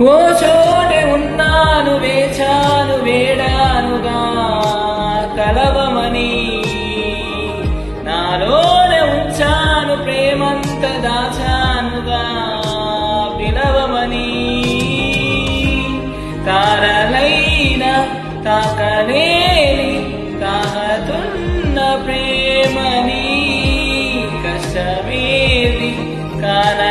ఓ చోటే ఉన్నాను వేచాను వేడానుగా కలవమని. నాలోనే ఉంచాను ప్రేమంత దాచానుగా పిలవమని. తారలైన తాకలేని తాహతున్న ప్రేమని కష్టమేది కానరాని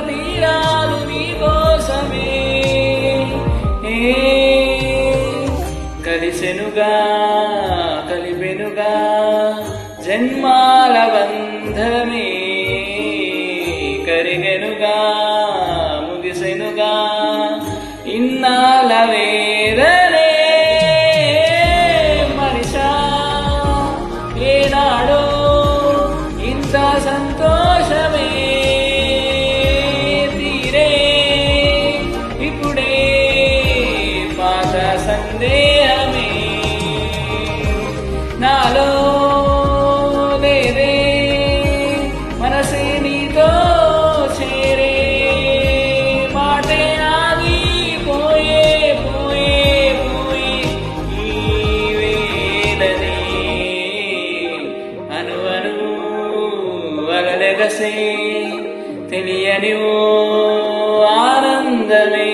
తీరాలు నీకోసమే. ఏ కలిసెనుగా కలిపెనుగా జన్మాల బంధమే. కరిగెనుగా ముగిసెనుగా ఇన్నాల వేదనే మనిషా. ఏనాడో ఇంత సంత అలలెగసే తెలియని ఓ ఆనందమే.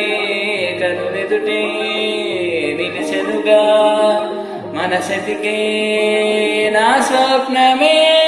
కనులెదుటే నిలిచెనుగా మనసెతికే నా స్వప్నమే.